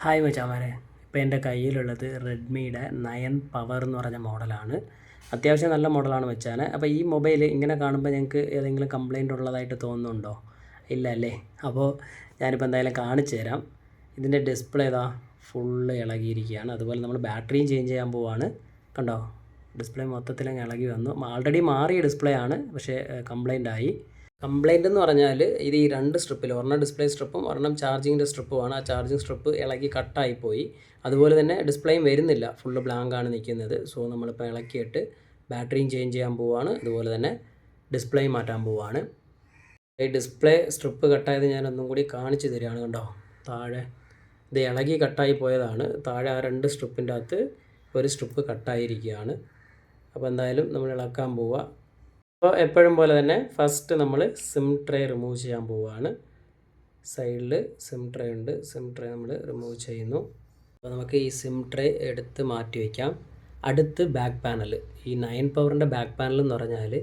Hi വെച്ചാമാരെ ഇപ്പോൾ എന്റെ കയ്യിലുള്ളത് റെഡ്മിയുടെ നയൻ പവർ എന്ന് പറഞ്ഞ മോഡലാണ്. അത്യാവശ്യം നല്ല മോഡലാണ് വെച്ചാൽ അപ്പോൾ ഈ മൊബൈൽ ഇങ്ങനെ കാണുമ്പോൾ ഞങ്ങൾക്ക് ഏതെങ്കിലും കംപ്ലൈന്റ് ഉള്ളതായിട്ട് തോന്നുന്നുണ്ടോ? ഇല്ല അല്ലേ അപ്പോൾ ഞാനിപ്പോൾ എന്തായാലും കാണിച്ചു തരാം. ഇതിന്റെ ഡിസ്പ്ലേ ഇതാ ഫുള്ള് ഇളകിയിരിക്കുകയാണ്. അതുപോലെ നമ്മൾ ബാറ്ററിയും ചേഞ്ച് ചെയ്യാൻ പോവാണ്. കണ്ടോ? ഡിസ്പ്ലേ മൊത്തത്തിലങ്ങ് ഇളകി വന്നു. ആൾറെഡി മാറിയ ഡിസ്പ്ലേ ആണ്. പക്ഷേ കംപ്ലൈന്റ് ആയി. കംപ്ലൈന്റ് എന്ന് പറഞ്ഞാൽ ഇത് ഈ രണ്ട് സ്ട്രിപ്പിൽ ഒരെണ്ണം ഡിസ്പ്ലേ സ്ട്രിപ്പും ഒരെണ്ണം ചാർജിങ്ങിന്റെ സ്ട്രിപ്പുമാണ് ആ ചാർജിങ് സ്ട്രിപ്പ് ഇളകി കട്ടായി പോയി. അതുപോലെ തന്നെ ഡിസ്പ്ലേയും വരുന്നില്ല. ഫുള്ള് ബ്ലാങ്ക് ആണ് നിൽക്കുന്നത്. സോ നമ്മളിപ്പോൾ ഇളക്കിയിട്ട് ബാറ്ററിയും ചേഞ്ച് ചെയ്യാൻ പോവുകയാണ് അതുപോലെ തന്നെ ഡിസ്പ്ലേയും മാറ്റാൻ പോവുകയാണ് ഈ ഡിസ്പ്ലേ സ്ട്രിപ്പ് കട്ടായത് ഞാൻ ഒന്നും കൂടി കാണിച്ചു തരികയാണ് കണ്ടോ? താഴെ. ഇത് ഇളകി കട്ടായി പോയതാണ്. താഴെ ആ രണ്ട് സ്ട്രിപ്പിന്റെ അകത്ത് ഒരു സ്ട്രിപ്പ് കട്ടായിരിക്കുകയാണ് അപ്പോൾ എന്തായാലും നമ്മൾ ഇളക്കാൻ പോവുക അപ്പോൾ എപ്പോഴും പോലെ തന്നെ ഫസ്റ്റ് നമ്മൾ സിം ട്രേ റിമൂവ് ചെയ്യാൻ പോവുകയാണ് സൈഡിൽ സിം ട്രേ ഉണ്ട്. സിം ട്രേ നമ്മൾ റിമൂവ് ചെയ്യുന്നു. അപ്പോൾ നമുക്ക് ഈ സിം ട്രേ എടുത്ത് മാറ്റി വയ്ക്കാം അടുത്ത് ബാക്ക് പാനൽ ഈ നയൻ പവറിന്റെ ബാക്ക് പാനൽ എന്ന് പറഞ്ഞാൽ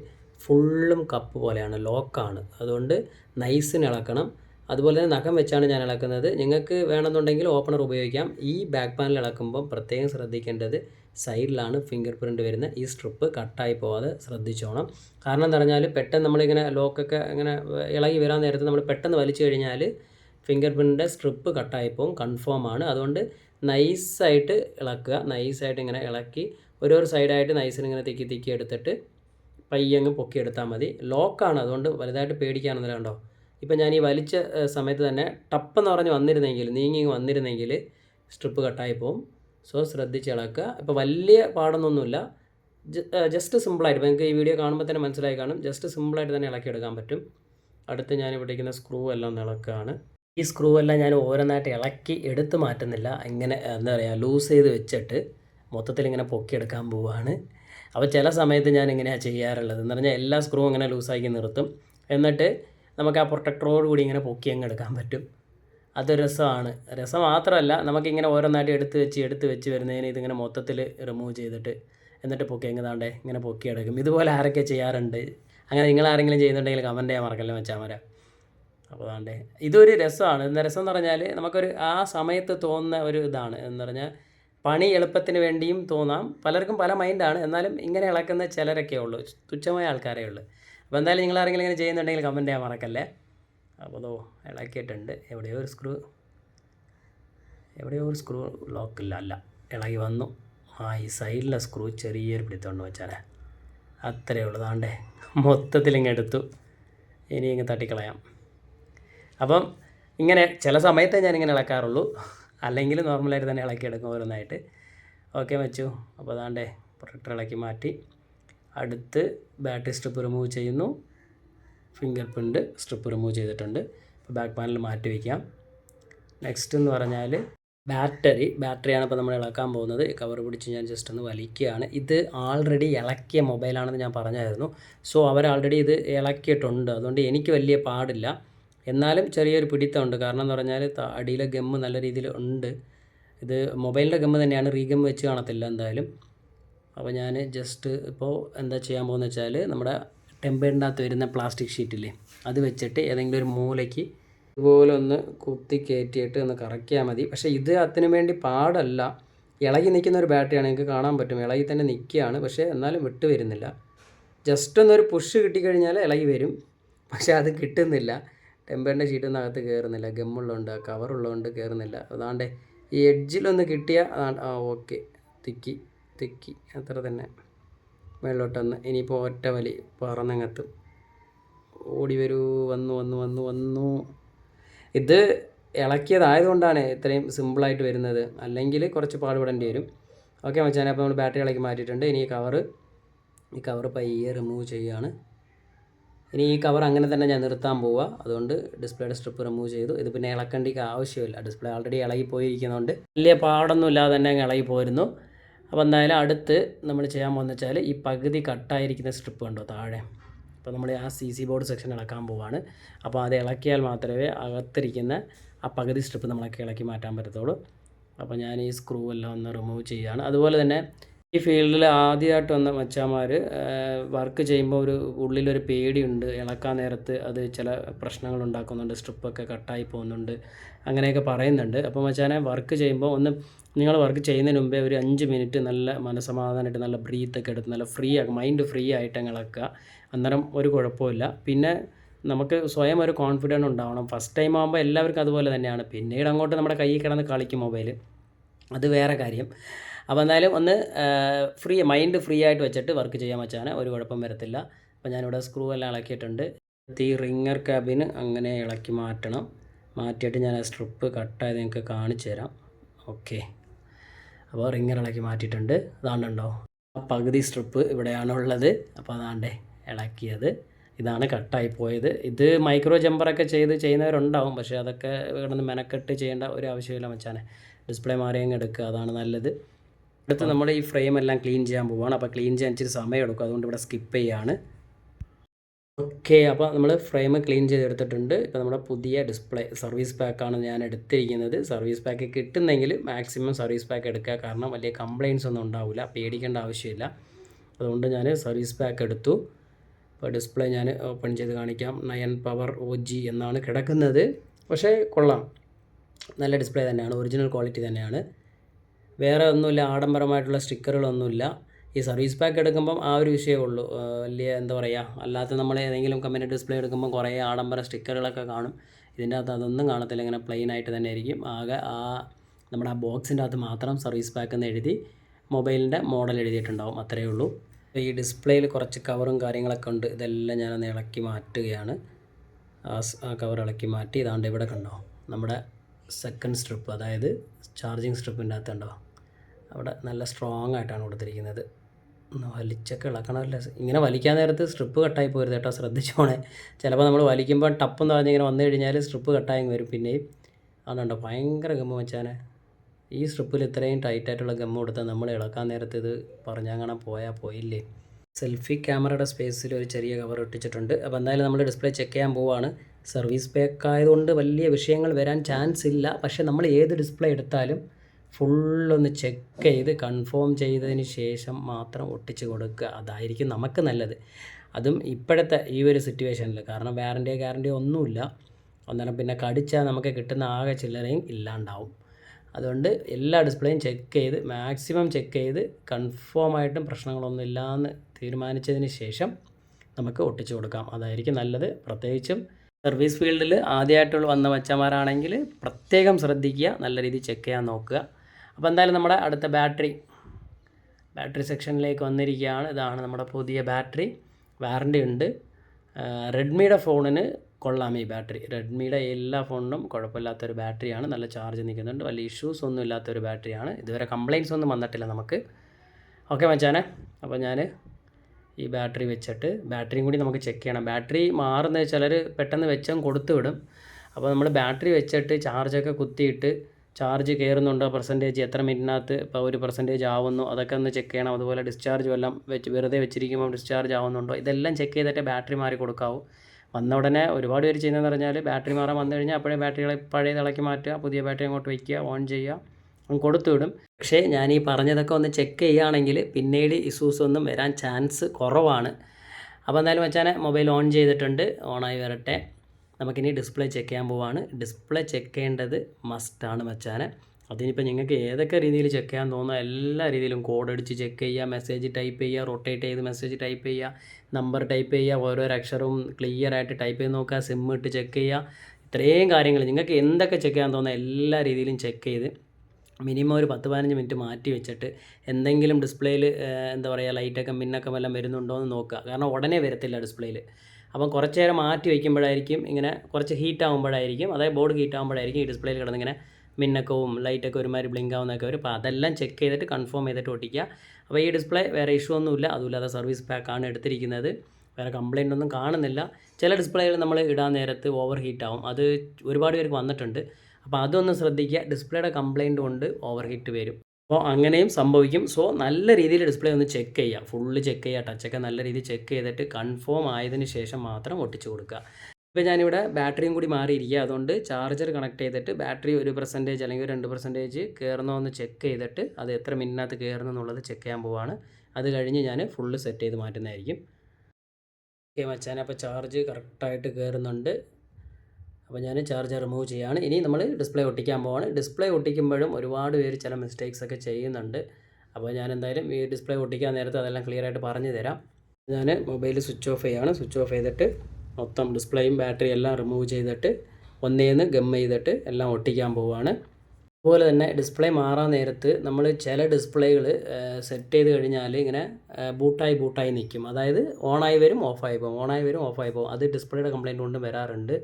ഫുള്ളും കപ്പ് പോലെയാണ് ലോക്കാണ് അതുകൊണ്ട് നൈസിന് ഇളക്കണം. അതുപോലെ തന്നെ നഖം വെച്ചാണ് ഞാൻ ഇളക്കുന്നത്. നിങ്ങൾക്ക് വേണമെന്നുണ്ടെങ്കിൽ ഓപ്പണർ ഉപയോഗിക്കാം. ഈ ബാക്ക് പാനൽ ഇളക്കുമ്പോൾ പ്രത്യേകം ശ്രദ്ധിക്കേണ്ടത് സൈഡിലാണ് ഫിംഗർ പ്രിന്റ് വരുന്ന ഈ സ്ട്രിപ്പ് കട്ടായി പോവാതെ ശ്രദ്ധിച്ചോണം. കാരണം എന്ന് പറഞ്ഞാൽ പെട്ടെന്ന് നമ്മളിങ്ങനെ ലോക്കൊക്കെ ഇങ്ങനെ ഇളകി വരാൻ നേരത്ത് നമ്മൾ പെട്ടെന്ന് വലിച്ചു കഴിഞ്ഞാൽ ഫിംഗർ പ്രിന്റിന്റെ സ്ട്രിപ്പ് കട്ടായി പോകും കൺഫേം ആണ്. അതുകൊണ്ട് നൈസായിട്ട് ഇളക്കുക. നൈസായിട്ട് ഇങ്ങനെ ഇളക്കി ഓരോരോ സൈഡായിട്ട് നൈസിനിങ്ങനെ തിക്കി തിക്കി എടുത്തിട്ട് പയ്യങ്ങ് പൊക്കിയെടുത്താൽ മതി. ലോക്കാണ് അതുകൊണ്ട് വലുതായിട്ട് പേടിക്കാനൊന്നുമില്ല കണ്ടോ? ഇപ്പം ഞാൻ ഈ വലിച്ച സമയത്ത് തന്നെ ടപ്പെന്ന് പറഞ്ഞ് വന്നിരുന്നെങ്കിൽ നീങ്ങി വന്നിരുന്നെങ്കിൽ സ്ട്രിപ്പ് കട്ടായി പോകും സോ ശ്രദ്ധിച്ച് ഇളക്കുക. ഇപ്പോൾ വലിയ പാടൊന്നൊന്നുമില്ല. ജസ്റ്റ് സിമ്പിളായിട്ട് നിങ്ങൾക്ക് ഈ വീഡിയോ കാണുമ്പോൾ തന്നെ മനസ്സിലായി കാണും. ജസ്റ്റ് സിമ്പിളായിട്ട് തന്നെ ഇളക്കിയെടുക്കാൻ പറ്റും. അടുത്ത് ഞാൻ ഇവിടെ ഇരിക്കുന്ന സ്ക്രൂ എല്ലാം ഒന്ന് ഇളക്കുകയാണ്. ഈ സ്ക്രൂ എല്ലാം ഞാൻ ഓരോന്നായിട്ട് ഇളക്കി എടുത്ത് മാറ്റുന്നില്ല. ഇങ്ങനെ എന്താ പറയുക ലൂസ് ചെയ്ത് വെച്ചിട്ട് മൊത്തത്തിൽ ഇങ്ങനെ പൊക്കിയെടുക്കാൻ പോവുകയാണ് അപ്പോൾ ചില സമയത്ത് ഞാൻ ഇങ്ങനെയാണ് ചെയ്യാറുള്ളത്. എന്ന് പറഞ്ഞാൽ എല്ലാ സ്ക്രൂവും ഇങ്ങനെ ലൂസാക്കി നിർത്തും. എന്നിട്ട് നമുക്ക് ആ പ്രൊട്ടക്ടറോട് കൂടി ഇങ്ങനെ പൊക്കി അങ്ങ് എടുക്കാൻ പറ്റും. അത് രസമാണ്. രസം മാത്രമല്ല നമുക്കിങ്ങനെ ഓരോന്നായിട്ട് എടുത്ത് വെച്ച് എടുത്ത് വെച്ച് വരുന്നതിന് ഇതിങ്ങനെ മൊത്തത്തിൽ റിമൂവ് ചെയ്തിട്ട് എന്നിട്ട് പൊക്കി അങ്ങ് താണ്ടേ ഇങ്ങനെ പൊക്കി എടുക്കും. ഇതുപോലെ ആരൊക്കെ ചെയ്യാറുണ്ട്? അങ്ങനെ നിങ്ങൾ ആരെങ്കിലും ചെയ്യുന്നുണ്ടെങ്കിൽ കമന്റ് ചെയ്യാൻ മറക്കല്ല വെച്ചാൽ മരം? അപ്പോൾ താണ്ടേ ഇതൊരു രസമാണ്. എന്താ രസം എന്ന് പറഞ്ഞാൽ നമുക്കൊരു ആ സമയത്ത് തോന്നുന്ന ഒരു ഇതാണ്. എന്ന് പറഞ്ഞാൽ പണി എളുപ്പത്തിന് വേണ്ടിയും തോന്നാം. പലർക്കും പല മൈൻഡാണ് എന്നാലും ഇങ്ങനെ ഇളക്കുന്ന ചിലരൊക്കെ ഉള്ളൂ. തുച്ഛമായ ആൾക്കാരേ ഉള്ളൂ. അപ്പോൾ എന്തായാലും നിങ്ങൾ ആരെങ്കിലും ഇങ്ങനെ ചെയ്യുന്നുണ്ടെങ്കിൽ കമന്റ് ചെയ്യാൻ മറക്കല്ലേ. അപ്പോൾ അതോ ഇളക്കിയിട്ടുണ്ട്. എവിടെയോ ഒരു സ്ക്രൂ എവിടെയോ ഒരു സ്ക്രൂ ലോക്കില്ല അല്ല. ഇളകി വന്നു. ആ ഈ സൈഡിലെ സ്ക്രൂ ചെറിയൊരു പിടുത്തോണ്ട് വെച്ചാലേ അത്രയേ ഉള്ളൂ. താണ്ടേ മൊത്തത്തിൽ ഇങ്ങ് എടുത്തു. ഇനി ഇങ്ങ് തട്ടിക്കളയാം. അപ്പം ഇങ്ങനെ ചില സമയത്തേ ഞാനിങ്ങനെ ഇളക്കാറുള്ളൂ. അല്ലെങ്കിൽ നോർമലായിട്ട് തന്നെ ഇളക്കി ഇളക്കിയെടുക്കും ഓരോന്നായിട്ട്. ഓക്കെ വെച്ചു അപ്പോൾ അതാണ്ടേ പ്രൊട്ടക്ടർ ഇളക്കി മാറ്റി. അടുത്ത് ബാറ്ററി സ്ട്രിപ്പ് റിമൂവ് ചെയ്യുന്നു. ഫിംഗർ പ്രിന്റ് സ്ട്രിപ്പ് റിമൂവ് ചെയ്തിട്ടുണ്ട്. ഇപ്പോൾ ബാക്ക് പാനൽ മാറ്റി വയ്ക്കാം നെക്സ്റ്റ് എന്ന് പറഞ്ഞാൽ ബാറ്ററി ബാറ്ററിയാണ് ഇപ്പോൾ നമ്മൾ ഇളക്കാൻ പോകുന്നത്. കവർ പിടിച്ച് ഞാൻ ജസ്റ്റ് ഒന്ന് വലിക്കുകയാണ്. ഇത് ആൾറെഡി ഇളക്കിയ മൊബൈലാണെന്ന് ഞാൻ പറഞ്ഞായിരുന്നു. സോ അവർ ആൾറെഡി ഇത് ഇളക്കിയിട്ടുണ്ട്. അതുകൊണ്ട് എനിക്ക് വലിയ പാടില്ല. എന്നാലും ചെറിയൊരു പിടിത്തമുണ്ട്. കാരണം എന്ന് പറഞ്ഞാൽ അടിയിലെ ഗമ്മ് നല്ല രീതിയിൽ ഉണ്ട്. ഇത് മൊബൈലിന്റെ ഗമ്മ് തന്നെയാണ്. റീഗം വെച്ച് കാണത്തില്ല എന്തായാലും. അപ്പോൾ ഞാൻ ജസ്റ്റ് ഇപ്പോൾ എന്താ ചെയ്യാൻ പോകുന്നത് വെച്ചാൽ നമ്മുടെ ടെമ്പേറിനകത്ത് വരുന്ന പ്ലാസ്റ്റിക് ഷീറ്റില്ലേ അത് വെച്ചിട്ട് ഏതെങ്കിലും ഒരു മൂലയ്ക്ക് ഇതുപോലെ ഒന്ന് കുത്തി കയറ്റിയിട്ട് ഒന്ന് കറക്കിയാൽ മതി. പക്ഷേ ഇത് അതിനു വേണ്ടി പാടല്ല. ഇളകി നിൽക്കുന്ന ഒരു ബാറ്ററിയാണ് നിങ്ങൾക്ക് കാണാൻ പറ്റും. ഇളകി തന്നെ നിൽക്കുകയാണ്. പക്ഷേ എന്നാലും വിട്ട് വരുന്നില്ല. ജസ്റ്റ് ഒന്നൊരു പുഷ് കിട്ടിക്കഴിഞ്ഞാൽ ഇളകി വരും. പക്ഷേ അത് കിട്ടുന്നില്ല. ടെമ്പറിന്റെ ഷീറ്റൊന്നും അകത്ത് കയറുന്നില്ല ഗമ്മുള്ളതുകൊണ്ട് കവറുള്ളതുകൊണ്ട് കയറുന്നില്ല അതാണ്ട് ഈ എഡ്ജിലൊന്ന് കിട്ടിയാൽ ഓക്കെ തിക്കി. തിക്കി. അത്ര തന്നെ മേളിലോട്ടൊന്ന് ഇനിയിപ്പോൾ ഒറ്റ വലി പറന്നങ്ങത്തും. ഓടി വരൂ. വന്നു വന്നു വന്നു വന്നു. ഇത് ഇളക്കിയതായതുകൊണ്ടാണ് ഇത്രയും സിമ്പിളായിട്ട് വരുന്നത്. അല്ലെങ്കിൽ കുറച്ച് പാടുപെടേണ്ടി വരും. ഓക്കെ മച്ചാനെ അപ്പോൾ നമ്മൾ ബാറ്ററി ഇളക്കി മാറ്റിയിട്ടുണ്ട്. ഇനി കവറ് ഈ കവർ പയ്യെ റിമൂവ് ചെയ്യുകയാണ് ഇനി ഈ കവർ അങ്ങനെ തന്നെ ഞാൻ നിർത്താൻ പോവുക അതുകൊണ്ട് ഡിസ്പ്ലേയുടെ സ്ട്രിപ്പ് റിമൂവ് ചെയ്തു. ഇത് പിന്നെ ഇളക്കേണ്ടി ആവശ്യമില്ല. ഡിസ്പ്ലേ ആൾറെഡി ഇളകി പോയിരിക്കുന്നതുകൊണ്ട് വലിയ പാടൊന്നും ഇല്ലാതെ തന്നെ ഇളകി പോയിരുന്നു അപ്പോൾ എന്തായാലും അടുത്ത് നമ്മൾ ചെയ്യാൻ പോകുന്നത് വെച്ചാൽ ഈ പകുതി കട്ടായിരിക്കുന്ന സ്ട്രിപ്പ് കണ്ടോ താഴെ? അപ്പോൾ നമ്മൾ ആ സി സി ബോർഡ് സെക്ഷൻ ഇളക്കാൻ പോവാണ്. അപ്പോൾ അത് ഇളക്കിയാൽ മാത്രമേ അകത്തിരിക്കുന്ന ആ പകുതി സ്ട്രിപ്പ് നമ്മളൊക്കെ ഇളക്കി മാറ്റാൻ പറ്റത്തുള്ളൂ. അപ്പോൾ ഞാൻ ഈ സ്ക്രൂ എല്ലാം ഒന്ന് റിമൂവ് ചെയ്യുകയാണ്. അതുപോലെ തന്നെ ഈ ഫീൽഡിൽ ആദ്യമായിട്ട് വന്ന മച്ചാമാർ വർക്ക് ചെയ്യുമ്പോൾ ഒരു ഉള്ളിലൊരു പേടിയുണ്ട്. ഇളക്കാൻ നേരത്ത് അത് ചില പ്രശ്നങ്ങൾ ഉണ്ടാക്കുന്നുണ്ട്. സ്ട്രിപ്പൊക്കെ കട്ടായി പോകുന്നുണ്ട്. അങ്ങനെയൊക്കെ പറയുന്നുണ്ട്. അപ്പോൾ മച്ചാനെ വർക്ക് ചെയ്യുമ്പോൾ ഒന്ന് നിങ്ങൾ വർക്ക് ചെയ്യുന്നതിന് മുമ്പേ ഒരു അഞ്ച് മിനിറ്റ് നല്ല മനസമാധാനമായിട്ട് നല്ല ബ്രീത്തൊക്കെ എടുത്ത് നല്ല ഫ്രീ ആക്കുക മൈൻഡ് ഫ്രീ ആയിട്ട് ഇളക്കുക അന്നേരം ഒരു കുഴപ്പമില്ല പിന്നെ നമുക്ക് സ്വയം ഒരു കോൺഫിഡൻസ് ഉണ്ടാവണം. ഫസ്റ്റ് ടൈം ആകുമ്പോൾ എല്ലാവർക്കും അതുപോലെ തന്നെയാണ്. പിന്നീട് അങ്ങോട്ട് നമ്മുടെ കയ്യിൽ കിടന്ന് കളിക്കും മൊബൈൽ അത് വേറെ കാര്യം. അപ്പോൾ എന്തായാലും ഒന്ന് ഫ്രീ മൈൻഡ് ഫ്രീ ആയിട്ട് വെച്ചിട്ട് വർക്ക് ചെയ്യാൻ വെച്ചാൽ ഒരു കുഴപ്പം വരത്തില്ല. അപ്പോൾ ഞാനിവിടെ സ്ക്രൂ എല്ലാം ഇളക്കിയിട്ടുണ്ട്. ഈ റിങ്ങർ ക്യാബിന് അങ്ങനെ ഇളക്കി മാറ്റണം. മാറ്റിയിട്ട് ഞാൻ ആ സ്ട്രിപ്പ് കട്ടായത് നിങ്ങൾക്ക് കാണിച്ചു തരാം ഓക്കെ അപ്പോൾ റിങ്ങർ ഇളക്കി മാറ്റിയിട്ടുണ്ട്. അതാണ്ടുണ്ടോ ആ പകുതി സ്ട്രിപ്പ് ഇവിടെയാണ് ഉള്ളത് അപ്പോൾ അതാണ്ട് ഇളക്കിയത്. ഇതാണ് കട്ടായി പോയത്. ഇത് മൈക്രോ ജമ്പറൊക്കെ ചെയ്ത് ചെയ്യുന്നവരുണ്ടാവും. പക്ഷേ അതൊക്കെ കിടന്ന് മെനക്കെട്ട് ചെയ്യേണ്ട ഒരു ആവശ്യമില്ല മച്ചാനെ. ഡിസ്പ്ലേ മാറി അങ്ങ് എടുക്കുക. അതാണ് നല്ലത്. അടുത്ത് നമ്മൾ ഈ ഫ്രെയിം എല്ലാം ക്ലീൻ ചെയ്യാൻ പോവുകയാണ് അപ്പോൾ ക്ലീൻ ചെയ്യാൻ ഇച്ചിരി സമയം എടുക്കും അതുകൊണ്ട് ഇവിടെ സ്കിപ്പ് ചെയ്യാണ്. ഓക്കെ അപ്പോൾ നമ്മൾ ഫ്രെയിം ക്ലീൻ ചെയ്തെടുത്തിട്ടുണ്ട്. ഇപ്പോൾ നമ്മുടെ പുതിയ ഡിസ്പ്ലേ സർവീസ് പാക്കാണ് ഞാൻ എടുത്തിരിക്കുന്നത്. സർവീസ് പാക്ക് കിട്ടുന്നെങ്കിൽ മാക്സിമം സർവീസ് പാക്ക് എടുക്കുക. കാരണം വലിയ കംപ്ലയിൻസ് ഒന്നും ഉണ്ടാവില്ല പേടിക്കേണ്ട ആവശ്യമില്ല. അതുകൊണ്ട് ഞാൻ സർവീസ് പാക്ക് എടുത്തു. ഇപ്പോൾ ഡിസ്പ്ലേ ഞാൻ ഓപ്പൺ ചെയ്ത് കാണിക്കാം. നയൻ പവർ ഒ ജി എന്നാണ് കിടക്കുന്നത്. പക്ഷേ കൊള്ളാം. നല്ല ഡിസ്പ്ലേ തന്നെയാണ്. ഒറിജിനൽ ക്വാളിറ്റി തന്നെയാണ്. വേറെ ഒന്നുമില്ല. ആഡംബരമായിട്ടുള്ള സ്റ്റിക്കറുകളൊന്നുമില്ല ഈ സർവീസ് പാക്ക് എടുക്കുമ്പം ആ ഒരു വിഷയമേ ഉള്ളൂ. വലിയ എന്താ പറയുക അല്ലാത്ത നമ്മൾ ഏതെങ്കിലും കമ്പനി ഡിസ്പ്ലേ എടുക്കുമ്പോൾ കുറേ ആഡംബര സ്റ്റിക്കറുകളൊക്കെ കാണും. ഇതിന്റെ അകത്ത് അതൊന്നും കാണത്തില്ല ഇങ്ങനെ പ്ലെയിൻ ആയിട്ട് തന്നെ ആയിരിക്കും ആകെ ആ നമ്മുടെ ആ ബോക്സിന്റെ അകത്ത് മാത്രം സർവീസ് പാക്ക് എന്ന് എഴുതി മൊബൈലിന്റെ മോഡൽ എഴുതിയിട്ടുണ്ടാവും. അത്രയേ ഉള്ളൂ. ഈ ഡിസ്പ്ലേയിൽ കുറച്ച് കവറും കാര്യങ്ങളൊക്കെ ഉണ്ട്. ഇതെല്ലാം ഞാനൊന്ന് ഇളക്കി മാറ്റുകയാണ്. ആ കവർ ഇളക്കി മാറ്റി ഇതാണ്ട് ഇവിടെ കണ്ടോ? നമ്മുടെ സെക്കൻഡ് സ്ട്രിപ്പ് അതായത് ചാർജിങ് സ്ട്രിപ്പിന്റെ അകത്തുണ്ടോ അവിടെ നല്ല സ്ട്രോങ് ആയിട്ടാണ് കൊടുത്തിരിക്കുന്നത്. വലിച്ചൊക്കെ ഇളക്കണമല്ലേ. ഇങ്ങനെ വലിക്കാൻ നേരത്ത് സ്ട്രിപ്പ് കട്ടായി പോരുത് കേട്ടോ ശ്രദ്ധിച്ചോണേ ചിലപ്പോൾ നമ്മൾ വലിക്കുമ്പോൾ ടപ്പെന്ന് പറഞ്ഞ് ഇങ്ങനെ വന്നു കഴിഞ്ഞാൽ സ്ട്രിപ്പ് കട്ടായി വരും പിന്നെയും. അതുണ്ടോ ഭയങ്കര ഗമ്മ വെച്ചാനെ ഈ സ്ട്രിപ്പിൽ ഇത്രയും ടൈറ്റായിട്ടുള്ള ഗമ്മ കൊടുത്താൽ നമ്മൾ ഇളക്കാൻ നേരത്ത് ഇത് പറഞ്ഞങ്ങനെ പോയാൽ പോയില്ലേ. സെൽഫി ക്യാമറയുടെ സ്പേസിൽ ഒരു ചെറിയ കവർ ഒട്ടിച്ചിട്ടുണ്ട്. അപ്പോൾ എന്തായാലും നമ്മൾ ഡിസ്പ്ലേ ചെക്ക് ചെയ്യാൻ പോവുകയാണ് സർവീസ് പാക്ക് ആയതുകൊണ്ട് വലിയ വിഷയങ്ങൾ വരാൻ ചാൻസ് ഇല്ല. പക്ഷേ നമ്മൾ ഏത് ഡിസ്പ്ലേ എടുത്താലും ഫുള്ളൊന്ന് ചെക്ക് ചെയ്ത് കൺഫേം ചെയ്തതിന് ശേഷം മാത്രം ഒട്ടിച്ച് കൊടുക്കുക. അതായിരിക്കും നമുക്ക് നല്ലത്. അതും ഇപ്പോഴത്തെ ഈ ഒരു സിറ്റുവേഷനിൽ കാരണം വാറന്റിയോ ഗ്യാരന്റിയോ ഒന്നുമില്ല. അന്നേരം പിന്നെ കടിച്ചാൽ നമുക്ക് കിട്ടുന്ന ആകെ ചില്ലറയും ഇല്ലാണ്ടാവും. അതുകൊണ്ട് എല്ലാ ഡിസ്പ്ലേയും ചെക്ക് ചെയ്ത് മാക്സിമം ചെക്ക് ചെയ്ത് കൺഫേം ആയിട്ടും പ്രശ്നങ്ങളൊന്നും ഇല്ലയെന്ന് തീരുമാനിച്ചതിന് ശേഷം നമുക്ക് ഒട്ടിച്ചു കൊടുക്കാം. അതായിരിക്കും നല്ലത്. പ്രത്യേകിച്ചും സർവീസ് ഫീൽഡിൽ ആദ്യമായിട്ടുള്ള വന്ന മച്ചന്മാരാണെങ്കിൽ പ്രത്യേകം ശ്രദ്ധിക്കുക. നല്ല രീതിയിൽ ചെക്ക് ചെയ്യാൻ നോക്കുക. അപ്പോൾ എന്തായാലും നമ്മുടെ അടുത്ത ബാറ്ററി ബാറ്ററി സെക്ഷനിലേക്ക് വന്നിരിക്കുകയാണ്. ഇതാണ് നമ്മുടെ പുതിയ ബാറ്ററി. വാറണ്ടി ഉണ്ട്. റെഡ്മിയുടെ ഫോണിന് കൊള്ളാം ഈ ബാറ്ററി. റെഡ്മിയുടെ എല്ലാ ഫോണിനും കുഴപ്പമില്ലാത്തൊരു ബാറ്ററിയാണ്. നല്ല ചാർജ് നിൽക്കുന്നുണ്ട്. വലിയ ഇഷ്യൂസ് ഒന്നും ഇല്ലാത്തൊരു ബാറ്ററിയാണ്. ഇതുവരെ കംപ്ലയിൻസ് ഒന്നും വന്നിട്ടില്ല നമുക്ക്. ഓക്കെ മച്ചാനെ. അപ്പോൾ ഞാൻ ഈ ബാറ്ററി വെച്ചിട്ട് ബാറ്ററിയും കൂടി നമുക്ക് ചെക്ക് ചെയ്യണം. ബാറ്ററി മാറുന്നത് ചിലർ പെട്ടെന്ന് വെച്ചും കൊടുത്തു വിടും. അപ്പോൾ നമ്മൾ ബാറ്ററി വെച്ചിട്ട് ചാർജൊക്കെ കുത്തിയിട്ട് ചാർജ് കയറുന്നുണ്ടോ പെർസെന്റേജ് എത്ര മിനിറ്റിനകത്ത് ഇപ്പോൾ ഒരു പെർസെന്റേജ് ആവുന്നു? അതൊക്കെ ഒന്ന് ചെക്ക് ചെയ്യണം. അതുപോലെ ഡിസ്ചാർജ് വല്ലതും വെച്ച് വെറുതെ വെച്ചിരിക്കുമ്പോൾ ഡിസ്ചാർജ് ആവുന്നുണ്ടോ? ഇതെല്ലാം ചെക്ക് ചെയ്തിട്ട് ബാറ്ററി മാറി കൊടുക്കാവൂ. വന്ന ഉടനെ ഒരുപാട് പേര് ചെയ്യുന്നതെന്ന് പറഞ്ഞാൽ ബാറ്ററി മാറാൻ വന്നു കഴിഞ്ഞാൽ അപ്പോഴേ ബാറ്ററികളെ പഴയ ഇളക്കി മാറ്റുക പുതിയ ബാറ്ററി അങ്ങോട്ട് വയ്ക്കുക ഓൺ ചെയ്യുക കൊടുത്തു വിടും. പക്ഷേ ഞാൻ ഈ പറഞ്ഞതൊക്കെ ഒന്ന് ചെക്ക് ചെയ്യുകയാണെങ്കിൽ പിന്നീട് ഇഷ്യൂസ് ഒന്നും വരാൻ ചാൻസ് കുറവാണ്. അപ്പോൾ എന്തായാലും വെച്ചാൽ മൊബൈൽ ഓൺ ചെയ്തിട്ടുണ്ട്. ഓണായി വരട്ടെ. നമുക്കിനി ഡിസ്പ്ലേ ചെക്ക് ചെയ്യാൻ പോവാണ്. ഡിസ്പ്ലേ ചെക്ക് ചെയ്യേണ്ടത് മസ്റ്റാണ് മച്ചാനെ. അതിനിപ്പോൾ നിങ്ങൾക്ക് ഏതൊക്കെ രീതിയിൽ ചെക്ക് ചെയ്യാൻ തോന്നുന്ന എല്ലാ രീതിയിലും കോഡ് അടിച്ച് ചെക്ക് ചെയ്യുക മെസ്സേജ് ടൈപ്പ് ചെയ്യുക റൊട്ടേറ്റ് ചെയ്ത് മെസ്സേജ് ടൈപ്പ് ചെയ്യുക നമ്പർ ടൈപ്പ് ചെയ്യുക ഓരോരോ അക്ഷരവും ക്ലിയർ ആയിട്ട് ടൈപ്പ് ചെയ്ത് നോക്കുക സിം ഇട്ട് ചെക്ക് ചെയ്യുക. ഇത്രയും കാര്യങ്ങൾ നിങ്ങൾക്ക് എന്തൊക്കെ ചെക്ക് ചെയ്യാൻ തോന്നുന്ന എല്ലാ രീതിയിലും ചെക്ക് ചെയ്ത് മിനിമം ഒരു പത്ത് പതിനഞ്ച് മിനിറ്റ് മാറ്റി വെച്ചിട്ട് എന്തെങ്കിലും ഡിസ്പ്ലേയിൽ എന്താ പറയുക ലൈറ്റൊക്കെ മിന്നൊക്കെ വല്ലതും വരുന്നുണ്ടോ എന്ന് നോക്കുക. കാരണം ഉടനെ വരത്തില്ല ഡിസ്പ്ലേയിൽ അപ്പം കുറച്ച് നേരം മാറ്റി വയ്ക്കുമ്പോഴായിരിക്കും ഇങ്ങനെ കുറച്ച് ഹീറ്റ് ആകുമ്പോഴായിരിക്കും അതായത് ബോർഡ് ഹീറ്റ് ആകുമ്പോഴായിരിക്കും ഈ ഡിസ്പ്ലേയിൽ കിടന്നിങ്ങനെ മിന്നക്കവും ലൈറ്റൊക്കെ ഒരുമാതിരി ബ്ലിങ്ക് ആവുന്നതൊക്കെ വരും. അപ്പോൾ അതെല്ലാം ചെക്ക് ചെയ്തിട്ട് കൺഫേം ചെയ്തിട്ട് ഒട്ടിക്കുക. അപ്പോൾ ഈ ഡിസ്പ്ലേ വേറെ ഇഷ്യൂ ഒന്നുമില്ല അതുമില്ലാതെ സർവീസ് പാക്കാണ് എടുത്തിരിക്കുന്നത്. വേറെ കംപ്ലയിന്റ് ഒന്നും കാണുന്നില്ല. ചില ഡിസ്പ്ലേകൾ നമ്മൾ ഇടാൻ നേരത്ത് ഓവർ ഹീറ്റ് ആവും. അത് ഒരുപാട് പേർക്ക് വന്നിട്ടുണ്ട്. അപ്പോൾ അതൊന്ന് ശ്രദ്ധിക്കുക. ഡിസ്പ്ലേയുടെ കംപ്ലയിന്റ് കൊണ്ട് ഓവർ ഹീറ്റ് വരും. അപ്പോൾ അങ്ങനെയും സംഭവിക്കും. സോ നല്ല രീതിയിൽ ഡിസ്പ്ലേ ഒന്ന് ചെക്ക് ചെയ്യുക ഫുള്ള് ചെക്ക് ചെയ്യുക ടച്ചൊക്കെ നല്ല രീതിയിൽ ചെക്ക് ചെയ്തിട്ട് കൺഫേം ആയതിന് ശേഷം മാത്രം ഒട്ടിച്ചു കൊടുക്കുക. ഇപ്പോൾ ഞാനിവിടെ ബാറ്ററിയും കൂടി മാറിയിരിക്കുക അതുകൊണ്ട് ചാർജർ കണക്ട് ചെയ്തിട്ട് ബാറ്ററി ഒരു പെർസെന്റേജ് അല്ലെങ്കിൽ രണ്ട് പെർസെന്റേജ് കയറുന്നോ എന്ന് ചെക്ക് ചെയ്തിട്ട് അത് എത്ര മിനിറ്റിനകത്ത് കയറുന്നു എന്നുള്ളത് ചെക്ക് ചെയ്യാൻ പോവാണ്. അത് കഴിഞ്ഞ് ഞാൻ ഫുള്ള് സെറ്റ് ചെയ്ത് മാറ്റുന്നതായിരിക്കും. ഓക്കെ മച്ചാൻ അപ്പോൾ ചാർജ് കറക്റ്റായിട്ട് കയറുന്നുണ്ട് അപ്പോൾ ഞാൻ ചാർജർ റിമൂവ് ചെയ്യുകയാണ് ഇനി നമ്മൾ ഡിസ്പ്ലേ ഒട്ടിക്കാൻ പോവാണ്. ഡിസ്പ്ലേ ഒട്ടിക്കുമ്പോഴും ഒരുപാട് പേര് ചില മിസ്റ്റേക്സ് ഒക്കെ ചെയ്യുന്നുണ്ട്. അപ്പോൾ ഞാൻ എന്തായാലും ഈ ഡിസ്പ്ലേ ഒട്ടിക്കാൻ നേരത്തെ അതെല്ലാം ക്ലിയർ ആയിട്ട് പറഞ്ഞു തരാം. ഞാൻ മൊബൈൽ സ്വിച്ച് ഓഫ് ചെയ്യുകയാണ് സ്വിച്ച് ഓഫ് ചെയ്തിട്ട് മൊത്തം ഡിസ്പ്ലേയും ബാറ്ററി എല്ലാം റിമൂവ് ചെയ്തിട്ട് ഒന്നേന്ന് ഗം ചെയ്തിട്ട് എല്ലാം ഒട്ടിക്കാൻ പോവുകയാണ് അതുപോലെ തന്നെ ഡിസ്പ്ലേ മാറാൻ നേരത്ത് നമ്മൾ ചില ഡിസ്പ്ലേകൾ സെറ്റ് ചെയ്ത് കഴിഞ്ഞാൽ ഇങ്ങനെ ബൂട്ടായി ബൂട്ടായി നിൽക്കും. അതായത് ഓണായി വരും ഓഫായി പോകും. ഓണായി വരും ഓഫായി പോകും. അത് ഡിസ്പ്ലേയുടെ കംപ്ലയിന്റ് കൊണ്ട് വരാറുണ്ട്.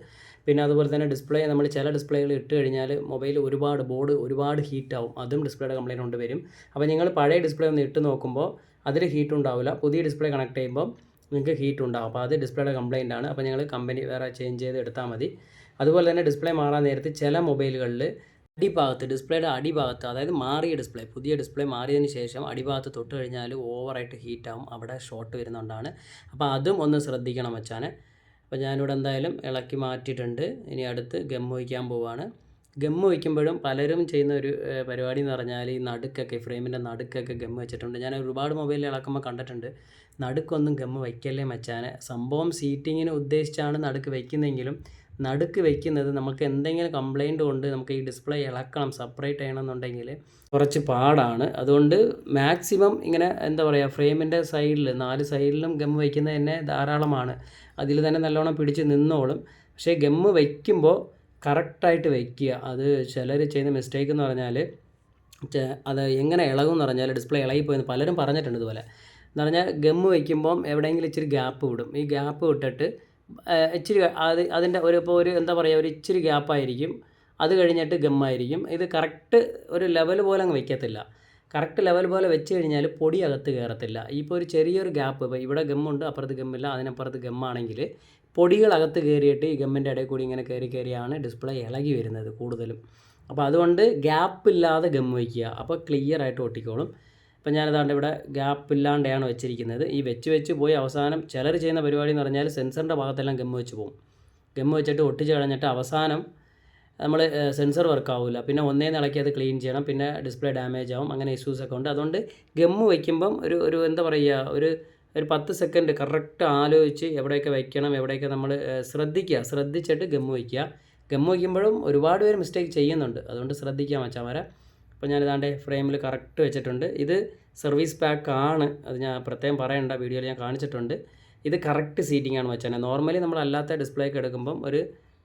പിന്നെ അതുപോലെ തന്നെ ഡിസ്പ്ലേ നമ്മൾ ചില ഡിസ്പ്ലേകൾ ഇട്ട് കഴിഞ്ഞാൽ മൊബൈൽ ഒരുപാട് ബോർഡ് ഒരുപാട് ഹീറ്റ് ആവും. അതും ഡിസ്പ്ലേയുടെ കംപ്ലയിന്റ് കൊണ്ട് വരും. അപ്പോൾ നിങ്ങൾ പഴയ ഡിസ്പ്ലേ ഒന്ന് ഇട്ട് നോക്കുമ്പോൾ അതിൽ ഹീറ്റ് ഉണ്ടാവില്ല. പുതിയ ഡിസ്പ്ലേ കണക്ട് ചെയ്യുമ്പോൾ നിങ്ങൾക്ക് ഹീറ്റ് ഉണ്ടാവും. അപ്പോൾ അത് ഡിസ്പ്ലേയുടെ കംപ്ലയിന്റ് ആണ്. അപ്പോൾ ഞങ്ങൾ കമ്പനി വേറെ ചേഞ്ച് ചെയ്ത് എടുത്താൽ മതി. അതുപോലെ തന്നെ ഡിസ്പ്ലേ മാറാൻ നേരത്ത് ചില മൊബൈലുകളിൽ അടിഭാഗത്ത് ഡിസ്പ്ലേയുടെ അടിഭാഗത്ത് അതായത് മാറിയ ഡിസ്പ്ലേ പുതിയ ഡിസ്പ്ലേ മാറിയതിന് ശേഷം അടിഭാഗത്ത് തൊട്ട് കഴിഞ്ഞാൽ ഓവറായിട്ട് ഹീറ്റാവും അവിടെ ഷോർട്ട് വരുന്നുണ്ടാണ്. അപ്പോൾ അതും ഒന്ന് ശ്രദ്ധിക്കണം വെച്ചാൽ അപ്പോൾ ഞാനിവിടെ എന്തായാലും ഇളക്കി മാറ്റിയിട്ടുണ്ട്. ഇനി അടുത്ത് ഗം വയ്ക്കാൻ പോവാണ്. ഗം വയ്ക്കുമ്പോഴും പലരും ചെയ്യുന്ന ഒരു പരിപാടി എന്ന് പറഞ്ഞാൽ ഈ നടുക്കൊക്കെ ഫ്രെയിമിന്റെ നടുക്കൊക്കെ ഗം വെച്ചിട്ടുണ്ട്. ഞാൻ ഒരുപാട് മൊബൈലിൽ ഇളക്കുമ്പോൾ കണ്ടിട്ടുണ്ട്. നടുക്കൊന്നും ഗം വയ്ക്കല്ലേ മച്ചാനെ? സംഭവം സീറ്റിങ്ങിന് ഉദ്ദേശിച്ചാണ് നടുക്ക് വയ്ക്കുന്നതെങ്കിലും നടുക്ക് വയ്ക്കുന്നത് നമുക്ക് എന്തെങ്കിലും കംപ്ലൈന്റ് കൊണ്ട് നമുക്ക് ഈ ഡിസ്പ്ലേ ഇളക്കണം സെപ്പറേറ്റ് ചെയ്യണമെന്നുണ്ടെങ്കിൽ കുറച്ച് പാടാണ്. അതുകൊണ്ട് മാക്സിമം ഇങ്ങനെ എന്താ പറയുക ഫ്രെയിമിന്റെ സൈഡിൽ നാല് സൈഡിലും ഗം വയ്ക്കുന്നത് തന്നെ ധാരാളമാണ്. അതിൽ തന്നെ നല്ലോണം പിടിച്ച് നിന്നോളും. പക്ഷേ ഗമ്മ് വയ്ക്കുമ്പോൾ കറക്റ്റായിട്ട് വയ്ക്കുക അത് ചിലർ ചെയ്യുന്ന മിസ്റ്റേക്ക് എന്ന് പറഞ്ഞാൽ അത് എങ്ങനെ ഇളകും എന്ന് പറഞ്ഞാൽ ഡിസ്പ്ലേ ഇളകിപ്പോയെന്ന് പലരും പറഞ്ഞിട്ടുണ്ട് ഇതുപോലെ. എന്ന് പറഞ്ഞാൽ ഗമ്മ് വയ്ക്കുമ്പം എവിടെയെങ്കിലും ഇച്ചിരി ഗ്യാപ്പ് വിടും. ഈ ഗ്യാപ്പ് വിട്ടിട്ട് ഇച്ചിരി അത് അതിന്റെ ഒരു ഇപ്പോൾ ഒരു എന്താ പറയുക ഒരു ഇച്ചിരി ഗ്യാപ്പായിരിക്കും. അത് കഴിഞ്ഞിട്ട് ഗമ്മായിരിക്കും. ഇത് കറക്റ്റ് ഒരു ലെവൽ പോലെ അങ്ങ് വയ്ക്കത്തില്ല കറക്റ്റ് ലെവൽ പോലെ വെച്ച് കഴിഞ്ഞാൽ പൊടി അകത്ത് കയറത്തില്ല. ഇപ്പോൾ ഒരു ചെറിയൊരു ഗ്യാപ്പ് ഇപ്പോൾ ഇവിടെ ഗമ്മുണ്ട് അപ്പുറത്ത് ഗമ്മില്ല അതിനപ്പുറത്ത് ഗമ്മാണെങ്കിൽ പൊടികൾ അകത്ത് കയറിയിട്ട് ഈ ഗമ്മിന്റെ ഇടയിൽ കൂടി ഇങ്ങനെ കയറി കയറിയാണ് ഡിസ്പ്ലേ ഇളകി വരുന്നത് കൂടുതലും. അപ്പോൾ അതുകൊണ്ട് ഗ്യാപ്പ് ഇല്ലാതെ ഗം വയ്ക്കുക. അപ്പോൾ ക്ലിയർ ആയിട്ട് ഒട്ടിക്കോളും. ഇപ്പം ഞാനതാണ്ട് ഇവിടെ ഗ്യാപ്പ് ഇല്ലാണ്ടാണ് വെച്ചിരിക്കുന്നത്. ഈ വെച്ച് വെച്ച് പോയി അവസാനം ചിലർ ചെയ്യുന്ന പരിപാടി എന്ന് പറഞ്ഞാൽ സെൻസറിന്റെ ഭാഗത്തെല്ലാം ഗം വെച്ച് പോകും. ഗം വെച്ചിട്ട് ഒട്ടിച്ച് കളഞ്ഞിട്ട് അവസാനം നമ്മൾ സെൻസർ വർക്ക് ആവില്ല പിന്നെ ഒന്നേ ഇളക്കി അത് ക്ലീൻ ചെയ്യണം. പിന്നെ ഡിസ്പ്ലേ ഡാമേജ് ആവും. അങ്ങനെ ഇഷ്യൂസ് ഒക്കെ ഉണ്ട്. അതുകൊണ്ട് ഗമ്മ് വയ്ക്കുമ്പം ഒരു ഒരു എന്താ പറയുക ഒരു ഒരു പത്ത് സെക്കൻഡ് കറക്റ്റ് ആലോചിച്ച് എവിടെയൊക്കെ വയ്ക്കണം എവിടെയൊക്കെ നമ്മൾ ശ്രദ്ധിക്കുക. ശ്രദ്ധിച്ചിട്ട് ഗമ്മ് വയ്ക്കുക ഗമ്മ് വയ്ക്കുമ്പോഴും ഒരുപാട് പേര് മിസ്റ്റേക്ക് ചെയ്യുന്നുണ്ട്. അതുകൊണ്ട് ശ്രദ്ധിക്കുക മച്ചാമാരെ. അപ്പോൾ ഞാൻ ഞാനിതാണ്ട് ഫ്രെയിമിൽ കറക്റ്റ് വെച്ചിട്ടുണ്ട്. ഇത് സർവീസ് പാക്ക് ആണ്. അത് ഞാൻ പ്രത്യേകം പറയേണ്ട വീഡിയോയിൽ ഞാൻ കാണിച്ചിട്ടുണ്ട്. ഇത് കറക്റ്റ് സീറ്റിംഗ് ആണ് വെച്ചാൽ നോർമലി നമ്മൾ അല്ലാത്ത ഡിസ്പ്ലേക്ക് എടുക്കുമ്പം ഒരു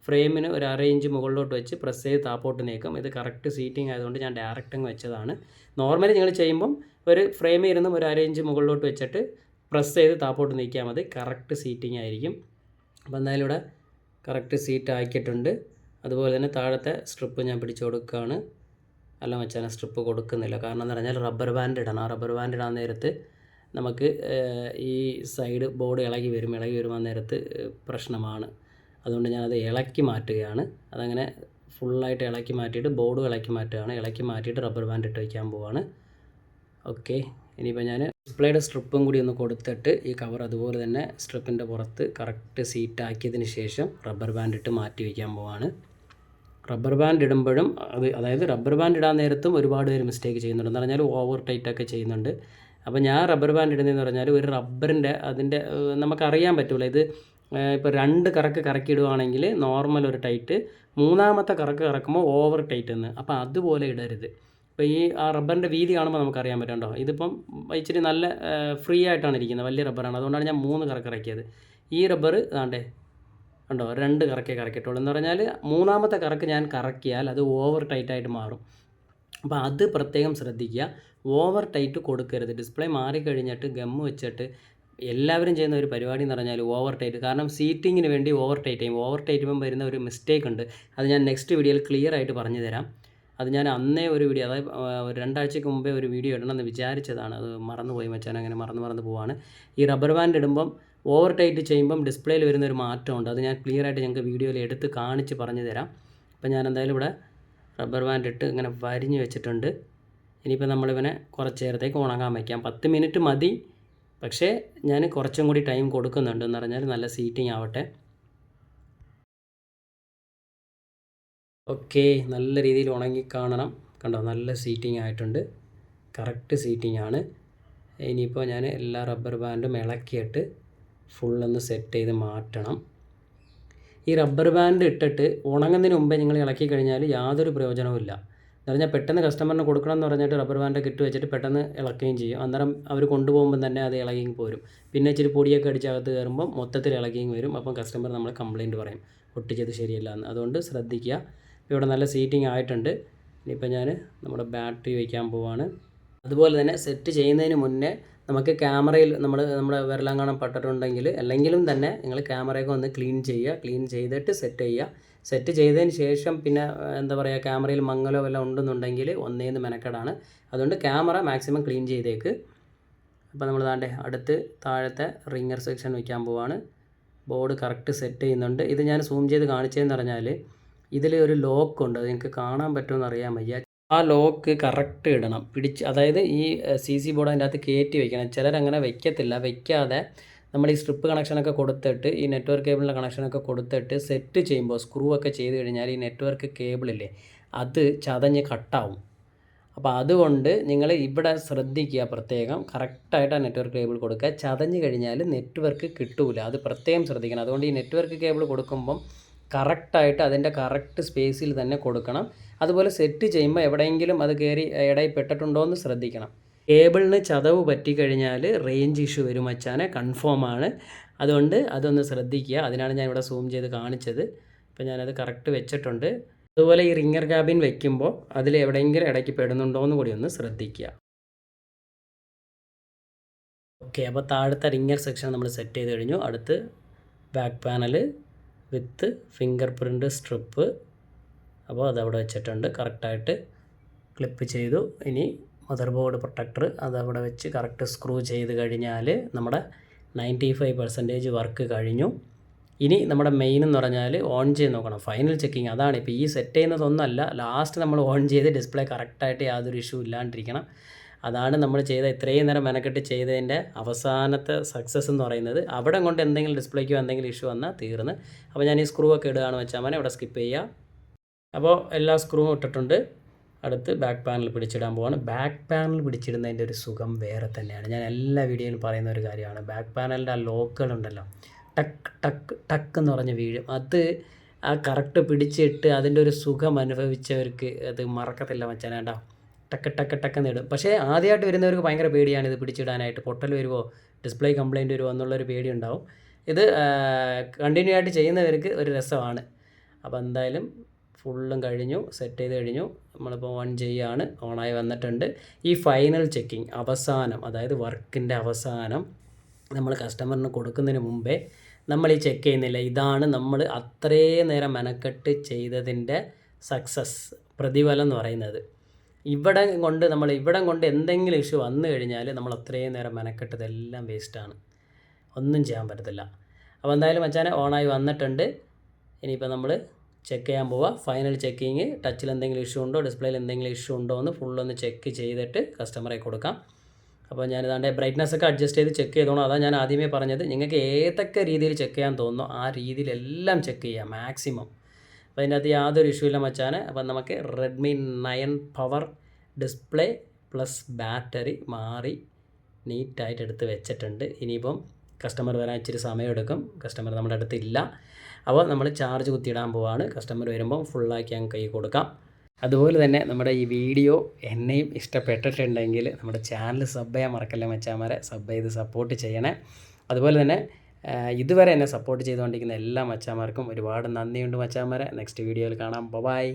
ഫ്രെയിമിന് ഒരു അറേഞ്ച് മുകളിലോട്ട് വെച്ച് പ്രസ് ചെയ്ത് താപ്പോട്ട് നീക്കും. ഇത് കറക്റ്റ് സീറ്റിംഗ് ആയതുകൊണ്ട് ഞാൻ ഡയറക്റ്റ് അങ്ങ് വെച്ചതാണ്. നോർമലി നിങ്ങൾ ചെയ്യുമ്പം ഒരു ഫ്രെയിമിൽ ഇരുന്നും ഒരു അറേഞ്ച് മുകളിലോട്ട് വെച്ചിട്ട് പ്രസ് ചെയ്ത് താപ്പോട്ട് നീക്കിയാൽ മതി. കറക്റ്റ് സീറ്റിംഗ് ആയിരിക്കും. അപ്പോൾ എന്തായാലും ഇവിടെ കറക്റ്റ് സീറ്റ് ആക്കിയിട്ടുണ്ട്. അതുപോലെ തന്നെ താഴത്തെ സ്ട്രിപ്പ് ഞാൻ പിടിച്ചു കൊടുക്കുകയാണ്. അല്ല മച്ചാൻ സ്ട്രിപ്പ് കൊടുക്കുന്നില്ല. കാരണം എന്ന് പറഞ്ഞാൽ റബ്ബർ ബാൻഡ് ഇടണം. ആ റബ്ബർ ബാൻഡ് ഇടാൻ നേരത്ത് നമുക്ക് ഈ സൈഡ് ബോർഡ് ഇളകി വരും. ഇളകി വരുമ്പോൾ നേരത്ത് പ്രശ്നമാണ്. അതുകൊണ്ട് ഞാനത് ഇളക്കി മാറ്റുകയാണ്. അതങ്ങനെ ഫുള്ളായിട്ട് ഇളക്കി മാറ്റിയിട്ട് ബോർഡ് ഇളക്കി മാറ്റുകയാണ്. ഇളക്കി മാറ്റിയിട്ട് റബ്ബർ ബാൻഡ് ഇട്ട് വയ്ക്കാൻ പോവാണ്. ഓക്കെ. ഇനിയിപ്പോൾ ഞാൻ ഡിസ്പ്ലേയുടെ സ്ട്രിപ്പും കൂടി ഒന്ന് കൊടുത്തിട്ട് ഈ കവർ അതുപോലെ തന്നെ സ്ട്രിപ്പിന്റെ പുറത്ത് കറക്റ്റ് സീറ്റാക്കിയതിന് ശേഷം റബ്ബർ ബാൻഡ് ഇട്ട് മാറ്റി വയ്ക്കാൻ പോവാണ്. റബ്ബർ ബാൻഡ് ഇടുമ്പോഴും അത് അതായത് റബ്ബർ ബാൻഡ് ഇടാൻ നേരത്തും ഒരുപാട് പേര് മിസ്റ്റേക്ക് ചെയ്യുന്നുണ്ട്. എന്ന് പറഞ്ഞാൽ ഓവർ ടൈറ്റൊക്കെ ചെയ്യുന്നുണ്ട്. അപ്പോൾ ഞാൻ റബ്ബർ ബാൻഡ് ഇടുന്നതെന്ന് പറഞ്ഞാൽ ഒരു റബ്ബറിന്റെ അതിന്റെ നമുക്കറിയാൻ പറ്റില്ല ഇത് ഇപ്പോൾ രണ്ട് കറക്ക് കറക്കി ഇടുവാണെങ്കിൽ നോർമൽ ഒരു ടൈറ്റ് മൂന്നാമത്തെ കറക്ക് കറക്കുമ്പോൾ ഓവർ ടൈറ്റ് എന്ന്. അപ്പോൾ അതുപോലെ ഇടരുത്. ഇപ്പോൾ ഈ ആ റബ്ബറിന്റെ വീതി കാണുമ്പോൾ നമുക്കറിയാൻ പറ്റുണ്ടോ ഇതിപ്പം ഇച്ചിരി നല്ല ഫ്രീ ആയിട്ടാണ് ഇരിക്കുന്നത്. വലിയ റബ്ബറാണ് അതുകൊണ്ടാണ് ഞാൻ മൂന്ന് കറക്ക് ഇറക്കിയത്. ഈ റബ്ബർ ഇതാണ്ടേ ഉണ്ടോ രണ്ട് കറക്കേ കറക്കിയിട്ടുള്ളൂ. എന്ന് പറഞ്ഞാൽ മൂന്നാമത്തെ കറക്ക് ഞാൻ കറക്കിയാൽ അത് ഓവർ ടൈറ്റായിട്ട് മാറും. അപ്പോൾ അത് പ്രത്യേകം ശ്രദ്ധിക്കുക. ഓവർ ടൈറ്റ് കൊടുക്കരുത്. ഡിസ്പ്ലേ മാറിക്കഴിഞ്ഞിട്ട് ഗമ്മ് വെച്ചിട്ട് എല്ലാവരും ചെയ്യുന്ന ഒരു പരിപാടി എന്ന് പറഞ്ഞാൽ ഓവർ ടൈറ്റ് കാരണം സീറ്റിങ്ങിന് വേണ്ടി ഓവർ ടൈറ്റ് ചെയ്യും. ഓവർ ടൈറ്റ് ചെയ്യുമ്പോൾ വരുന്ന ഒരു മിസ്റ്റേക്ക് ഉണ്ട്. അത് ഞാൻ നെക്സ്റ്റ് വീഡിയോയിൽ ക്ലിയർ ആയിട്ട് പറഞ്ഞു തരാം. അത് ഞാൻ അന്നേ ഒരു വീഡിയോ അതായത് ഒരു രണ്ടാഴ്ചയ്ക്ക് മുമ്പേ ഒരു വീഡിയോ ഇടണമെന്ന് വിചാരിച്ചതാണ്. അത് മറന്നുപോയി മച്ചാൻ അങ്ങനെ മറന്നു മറന്ന് പോവാണ്. ഈ റബ്ബർ ബാൻഡ് ഇടുമ്പം ഓവർ ടൈറ്റ് ചെയ്യുമ്പം ഡിസ്പ്ലേയിൽ വരുന്ന ഒരു മാറ്റമുണ്ട്. അത് ഞാൻ ക്ലിയർ ആയിട്ട് ഞങ്ങൾക്ക് വീഡിയോയിൽ എടുത്ത് കാണിച്ച് പറഞ്ഞു തരാം. അപ്പോൾ ഞാൻ എന്തായാലും ഇവിടെ റബ്ബർ ബാൻഡ് ഇട്ട് ഇങ്ങനെ വരിഞ്ഞ് വെച്ചിട്ടുണ്ട്. ഇനിയിപ്പോൾ നമ്മളിവനെ കുറച്ച് നേരത്തേക്ക് ഉണങ്ങാൻ വയ്ക്കാം. പത്ത് മിനിറ്റ് മതി. പക്ഷേ ഞാൻ കുറച്ചും കൂടി ടൈം കൊടുക്കുന്നുണ്ട്. എന്ന് പറഞ്ഞാൽ നല്ല സീറ്റിംഗ് ആവട്ടെ. ഓക്കെ നല്ല രീതിയിൽ ഉണങ്ങി കാണണം. കണ്ടോ നല്ല സീറ്റിംഗ് ആയിട്ടുണ്ട്. കറക്റ്റ് സീറ്റിംഗ് ആണ്. ഇനിയിപ്പോൾ ഞാൻ എല്ലാ റബ്ബർ ബാൻഡും ഇളക്കിയിട്ട് ഫുള്ളൊന്ന് സെറ്റ് ചെയ്ത് മാറ്റണം. ഈ റബ്ബർ ബാൻഡ് ഇട്ടിട്ട് ഉണങ്ങുന്നതിന് മുമ്പേ നിങ്ങൾ ഇളക്കി കഴിഞ്ഞാൽ യാതൊരു പ്രയോജനവുമില്ല എന്ന് പറഞ്ഞാൽ പെട്ടെന്ന് കസ്റ്റമറിന് കൊടുക്കണം എന്ന് പറഞ്ഞിട്ട് റബ്ബർ ബാൻഡ് ഇട്ട് വെച്ചിട്ട് പെട്ടെന്ന് ഇളക്കുകയും ചെയ്യും. അന്നേരം അവർ കൊണ്ടുപോകുമ്പോൾ തന്നെ അത് ഇളകിയും പോരും. പിന്നെ ഇച്ചിരി പൊടിയൊക്കെ അടിച്ച് അകത്ത് കയറുമ്പോൾ മൊത്തത്തിൽ ഇളകിയും വരും. അപ്പം കസ്റ്റമർ നമ്മൾ കംപ്ലയിന്റ് പറയും. ഒട്ടിച്ചത് ശരിയല്ല എന്ന്. അതുകൊണ്ട് ശ്രദ്ധിക്കുക. ഇവിടെ നല്ല സീറ്റിംഗ് ആയിട്ടുണ്ട്. ഇനിയിപ്പോൾ ഞാൻ നമ്മുടെ ബാറ്ററി വയ്ക്കാൻ പോവാണ്. അതുപോലെ തന്നെ സെറ്റ് ചെയ്യുന്നതിന് മുന്നേ നമുക്ക് ക്യാമറയിൽ നമ്മൾ നമ്മുടെ കാണാൻ പെട്ടിട്ടുണ്ടെങ്കിൽ അല്ലെങ്കിലും തന്നെ നിങ്ങൾ ക്യാമറയൊക്കെ ഒന്ന് ക്ലീൻ ചെയ്യുക ക്ലീൻ ചെയ്തിട്ട് സെറ്റ് ചെയ്യുക. സെറ്റ് ചെയ്തതിന് ശേഷം പിന്നെ എന്താ പറയുക ക്യാമറയിൽ മങ്ങലോ വല്ല ഉണ്ടെന്നുണ്ടെങ്കിൽ ഒന്നേന്ന് മെനക്കെടാണ്. അതുകൊണ്ട് ക്യാമറ മാക്സിമം ക്ലീൻ ചെയ്തേക്ക്. അപ്പോൾ നമ്മൾ താണ്ടെ അടുത്ത് താഴത്തെ റിംഗർ സെക്ഷൻ വയ്ക്കാൻ പോവാണ്. ബോർഡ് കറക്റ്റ് സെറ്റ് ചെയ്യുന്നുണ്ട്. ഇത് ഞാൻ സൂം ചെയ്ത് കാണിച്ചതെന്ന് പറഞ്ഞാൽ ഇതിൽ ഒരു ലോക്ക് ഉണ്ട്. അത് നിങ്ങൾക്ക് കാണാൻ പറ്റുമെന്ന് അറിയാൻ വയ്യ. ആ ലോക്ക് കറക്റ്റ് ഇടണം. പിടിച്ച് അതായത് ഈ സി സി ബോർഡ് അതിന്റെ അകത്ത് കയറ്റി വെക്കണം. ചിലരങ്ങനെ വെക്കത്തില്ല. വെക്കാതെ നമ്മൾ ഈ സ്ട്രിപ്പ് കണക്ഷനൊക്കെ കൊടുത്തിട്ട് ഈ നെറ്റ്വർക്ക് കേബിളിന്റെ കണക്ഷനൊക്കെ കൊടുത്തിട്ട് സെറ്റ് ചെയ്യുമ്പോൾ സ്ക്രൂ ഒക്കെ ചെയ്ത് കഴിഞ്ഞാൽ ഈ നെറ്റ്വർക്ക് കേബിളില്ലേ അത് ചതഞ്ഞ് കട്ടാവും. അപ്പോൾ അതുകൊണ്ട് നിങ്ങൾ ഇവിടെ ശ്രദ്ധിക്കുക പ്രത്യേകം. കറക്റ്റായിട്ട് ആ നെറ്റ്വർക്ക് കേബിൾ കൊടുക്കുക. ചതഞ്ഞ് കഴിഞ്ഞാൽ നെറ്റ്വർക്ക് കിട്ടൂല. അത് പ്രത്യേകം ശ്രദ്ധിക്കണം. അതുകൊണ്ട് ഈ നെറ്റ്വർക്ക് കേബിൾ കൊടുക്കുമ്പം കറക്റ്റായിട്ട് അതിന്റെ കറക്റ്റ് സ്പേസിൽ തന്നെ കൊടുക്കണം. അതുപോലെ സെറ്റ് ചെയ്യുമ്പോൾ എവിടെയെങ്കിലും അത് കയറി ഇടയിൽ പെട്ടിട്ടുണ്ടോ എന്ന് ശ്രദ്ധിക്കണം. കേബിളിന് ചതവ് പറ്റിക്കഴിഞ്ഞാൽ റേഞ്ച് ഇഷ്യൂ വരും മച്ചാനെ കൺഫേം ആണ്. അതുകൊണ്ട് അതൊന്ന് ശ്രദ്ധിക്കുക. അതിനാണ് ഞാൻ ഇവിടെ സൂം ചെയ്ത് കാണിച്ചത്. അപ്പോൾ ഞാനത് കറക്റ്റ് വെച്ചിട്ടുണ്ട്. അതുപോലെ ഈ റിംഗർ ക്യാബിൻ വെക്കുമ്പോൾ അതിൽ എവിടെയെങ്കിലും ഇടയ്ക്ക് പെടുന്നുണ്ടോ എന്ന് കൂടി ഒന്ന് ശ്രദ്ധിക്കുക. ഓക്കെ അപ്പോൾ താഴത്തെ റിംഗർ സെക്ഷൻ നമ്മൾ സെറ്റ് ചെയ്ത് കഴിഞ്ഞു. അടുത്ത് back panel with fingerprint strip അപ്പോൾ അതവിടെ വെച്ചിട്ടുണ്ട്. കറക്റ്റായിട്ട് ക്ലിപ്പ് ചെയ്തു. ഇനി മദർ ബോർഡ് പ്രൊട്ടക്ടർ അതവിടെ വെച്ച് കറക്റ്റ് സ്ക്രൂ ചെയ്ത് കഴിഞ്ഞാൽ നമ്മുടെ നയന്റി ഫൈവ് പെർസെന്റേജ് വർക്ക് കഴിഞ്ഞു. ഇനി നമ്മുടെ മെയിൻ എന്ന് പറഞ്ഞാൽ ഓൺ ചെയ്ത് നോക്കണം. ഫൈനൽ ചെക്കിങ് അതാണ് ഇപ്പോൾ ഈ സെറ്റ് ചെയ്യുന്നതൊന്നല്ല ലാസ്റ്റ് നമ്മൾ ഓൺ ചെയ്ത് ഡിസ്പ്ലേ കറക്റ്റായിട്ട് യാതൊരു ഇഷ്യൂ ഇല്ലാണ്ടിരിക്കണം. അതാണ് നമ്മൾ ചെയ്ത ഇത്രയും നേരം മെനക്കെട്ട് ചെയ്തതിന്റെ അവസാനത്തെ സക്സസ് എന്ന് പറയുന്നത്. അവിടെ കൊണ്ട് എന്തെങ്കിലും ഡിസ്പ്ലേക്കോ എന്തെങ്കിലും ഇഷ്യൂ വന്നാൽ തീർന്ന്. അപ്പോൾ ഞാൻ ഈ സ്ക്രൂ ഒക്കെ ഇടുകയാണ് വെച്ചാൽ മതി. ഇവിടെ സ്കിപ്പ് ചെയ്യുക. അപ്പോൾ എല്ലാ സ്ക്രൂവും ഇട്ടിട്ടുണ്ട്. അടുത്ത് ബാക്ക് പാനൽ പിടിച്ചിടാൻ പോവാണ്. ബാക്ക് പാനൽ പിടിച്ചിടുന്നതിന്റെ ഒരു സുഖം വേറെ തന്നെയാണ്. ഞാൻ എല്ലാ വീഡിയോയിലും പറയുന്ന ഒരു കാര്യമാണ്. ബാക്ക് പാനലിന്റെ ആ ലോക്കുകളുണ്ടല്ലോ ടക്ക് ടക്ക് ടക്ക് എന്ന് പറഞ്ഞ് വീഴും. അത് ആ കറക്റ്റ് പിടിച്ചിട്ട് അതിന്റെ ഒരു സുഖം അനുഭവിച്ചവർക്ക് അത് മറക്കത്തില്ല മച്ചാനേണ്ട ടക്ക് ടക്ക് ടക്ക് നേടും പക്ഷേ ആദ്യമായിട്ട് വരുന്നവർക്ക് ഭയങ്കര പേടിയാണ് ഇത് പിടിച്ചിടാനായിട്ട്. പൊട്ടൽ വരുമോ ഡിസ്പ്ലേ കംപ്ലയിന്റ് വരുമോ എന്നുള്ളൊരു പേടി ഉണ്ടാവും ഇത് കണ്ടിന്യൂ ആയിട്ട് ചെയ്യുന്നവർക്ക് ഒരു രസമാണ്. അപ്പോൾ എന്തായാലും ഫുള്ളും കഴിഞ്ഞു സെറ്റ് ചെയ്ത് കഴിഞ്ഞു. നമ്മളിപ്പോൾ ഓൺ ചെയ്യാണ് ഓണായി വന്നിട്ടുണ്ട്. ഈ ഫൈനൽ ചെക്കിങ് അവസാനം അതായത് വർക്കിന്റെ അവസാനം നമ്മൾ കസ്റ്റമറിന് കൊടുക്കുന്നതിന് മുമ്പേ നമ്മൾ ഈ ചെക്ക് ചെയ്യുന്നില്ല. ഇതാണ് നമ്മൾ അത്രയും നേരം മെനക്കെട്ട് ചെയ്തതിന്റെ സക്സസ് പ്രതിഫലം എന്ന് പറയുന്നത്. ഇവിടെ കൊണ്ട് നമ്മൾ ഇവിടെ കൊണ്ട് എന്തെങ്കിലും ഇഷ്യൂ വന്നു കഴിഞ്ഞാൽ നമ്മൾ അത്രയും നേരം മെനക്കെട്ടതെല്ലാം വേസ്റ്റാണ് ഒന്നും ചെയ്യാൻ പറ്റത്തില്ല. അപ്പോൾ എന്തായാലും മച്ചാനെ ഓണായി വന്നിട്ടുണ്ട്. ഇനിയിപ്പോൾ നമ്മൾ ചെക്ക് ചെയ്യാൻ പോവുക ഫൈനൽ ചെക്കിങ് ടച്ചിൽ എന്തെങ്കിലും ഇഷ്യൂ ഉണ്ടോ ഡിസ്പ്ലേയിൽ എന്തെങ്കിലും ഇഷ്യൂ ഉണ്ടോ എന്ന് ഫുള്ളൊന്ന് ചെക്ക് ചെയ്തിട്ട് കസ്റ്റമറെ കൊടുക്കാം. അപ്പോൾ ഞാൻ ഇതാണ്ട് ബ്രൈറ്റ്നസ് ഒക്കെ അഡ്ജസ്റ്റ് ചെയ്ത് ചെക്ക് ചെയ്തോണം. അതാണ് ഞാൻ ആദ്യമേ പറഞ്ഞത്. നിങ്ങൾക്ക് ഏതൊക്കെ രീതിയിൽ ചെക്ക് ചെയ്യാൻ തോന്നുന്നോ ആ രീതിയിലെല്ലാം ചെക്ക് ചെയ്യാം മാക്സിമം അപ്പോൾ അതിന്റെ അകത്ത് യാതൊരു ഇഷ്യൂ ഇല്ല മച്ചാൻ അപ്പോൾ നമുക്ക് Redmi nine power display plus battery മാറി നീറ്റായിട്ട് എടുത്ത് വെച്ചിട്ടുണ്ട്. ഇനിയിപ്പം കസ്റ്റമർ വരാൻ ഇച്ചിരി സമയമെടുക്കും. കസ്റ്റമർ നമ്മുടെ അടുത്ത് ഇല്ല. അപ്പോൾ നമ്മൾ ചാർജ് കുത്തിയിടാൻ പോവാണ്. കസ്റ്റമർ വരുമ്പം ഫുള്ളാക്കി അങ്ങ് കൈ കൊടുക്കാം. അതുപോലെ തന്നെ നമ്മുടെ ഈ വീഡിയോ എന്നെയും ഇഷ്ടപ്പെട്ടിട്ടുണ്ടെങ്കിൽ നമ്മുടെ ചാനൽ സബ് ചെയ്യാൻ മറക്കല്ലേ മച്ചാമാരെ? സബ് ചെയ്ത് സപ്പോർട്ട് ചെയ്യണേ. അതുപോലെ തന്നെ ഇതുവരെ എന്നെ സപ്പോർട്ട് ചെയ്തുകൊണ്ടിരിക്കുന്ന എല്ലാ മച്ചാമാർക്കും ഒരുപാട് നന്ദിയുണ്ട് മച്ചാമാരെ. നെക്സ്റ്റ് വീഡിയോയിൽ കാണാം. ബൈ